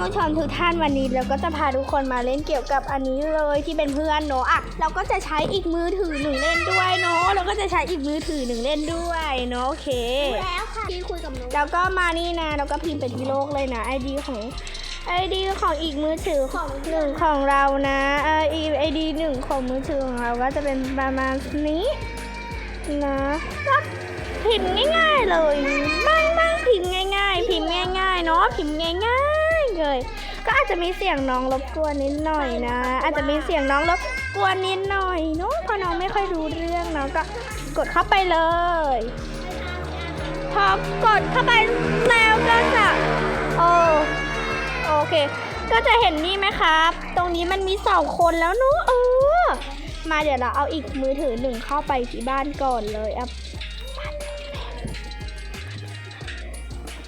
ผู้ชมทุกท่านวันนี้เราก็จะพาทุกคนมาเล่นเกี่ยวกับอันนี้เลยที่เป็นเพื่อนเนอะอะเราก็จะใช้อีกมือถือหนึ่งเล่นด้วยเนอะเราก็จะใช้อีกมือถือหนึ่งเล่นด้วยเนอะโอเคแล้วค่ะที่คุยกับหนูแล้วก็มานี่นะแล้วก็พิมพ์ไปที่โลกเลยนะไอดีของไอดีของอีกมือถือของหนึ่งของเรานะเอไอดีหนึ่งของมือถือของเราก็จะเป็นประมาณนี้นะก็พิมพ์ง่าย ๆเลยบ้างบ้างพิมพ์ง่าย ๆ พิมพ์ง่ายๆเนาะพิมพ์ง่าย เลยก็อาจจะมีเสียงน้องรบกวนนิดหน่อยนะ อาจจะมีเสียงน้องรบกวนนิดหน่อยเนาะเพราะน้องไม่ค่อยรู้เรื่องเนาะก็กดเข้าไปเลย พอกดเข้าไปแล้วก็จะโอโอเค ก็จะเห็นนี่ไหมครับ ตรงนี้มันมีสองคนแล้วเนอะเออ มาเดี๋ยวเราเอาอีกมือถือหนึ่งเข้าไปที่บ้านก่อนเลยอะ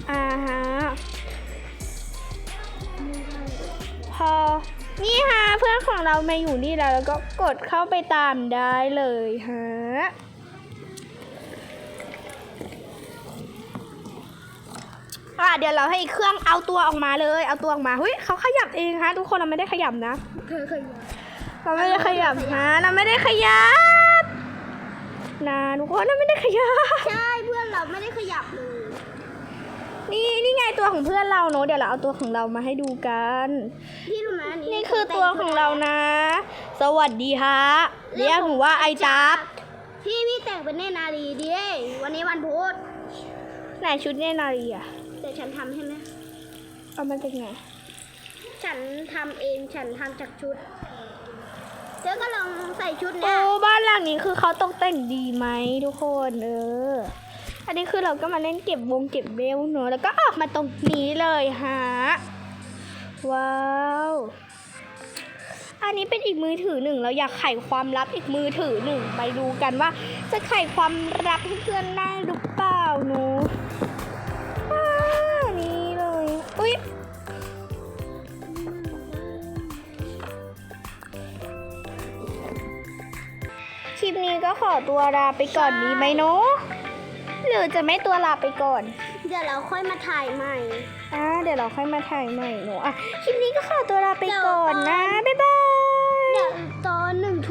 อ่าฮะ เพื่อนของเรามาอยู่นี่แล้วแล้วก็กดเข้าไปตามได้เลยฮะอะเดี๋ยวเราให้อีกเครื่องเอาตัวออกมาเลย เอาตัวออกมาเฮ้ยเขาขยับเองฮะทุกคนเราไม่ได้ขยับนะเคยเคยเราไม่ได้ขยับนะเราไม่ได้ขยับนะทุกคนเราไม่ได้ขยับใช่เพื่อนเราไม่ได้ขยับเลยนี่นี่ไงตัวของเพื่อนเราเนอะเดี๋ยวเราเอาตัวของเรามาให้ดูกัน พี่รู้ไหมอันี่ คือตัวของเรานะ สวัสดีฮะเรียกหนูว่าไอจับพี่พี่แต่งเป็นเนตรนารีดิวันนี้วันพุธไหนชุดเนตรนารีอะเดี๋ยวฉันทำให้ไหมเอามาจากไหนฉันทำเองฉันทำจากชุดเธอก็ลองใส่ชุดโอ้เนี้ยบ้านหลังนี้คือเขาตกแต่งดีไหมทุกคนเอออันนี้คือเราก็มาเล่นเก็บวงเก็บเบลเนอะแล้วก็ออกมาตรงนี้เลยฮะ ว้าว อันนี้เป็นอีกมือถือหนึ่งเราอยากไขความลับอีกมือถือหนึ่งไปดูกันว่า จะไขความลับให้เพื่อนได้หรือเปล่าหนูอ่านี่เลยอุ๊ยคลิปนี้ก็ขอตัวลาไปก่อนดีไหมเนาะหรือจะไม่ตัวลาไปก่อน เดี๋ยวเราค่อยมาถ่ายใหม่ อ่าเดี๋ยวเราค่อยมาถ่ายใหม่เนาะอะ คลิปนี้ก็ขอตัวลาไปก่อนนะ บ๊ายบาย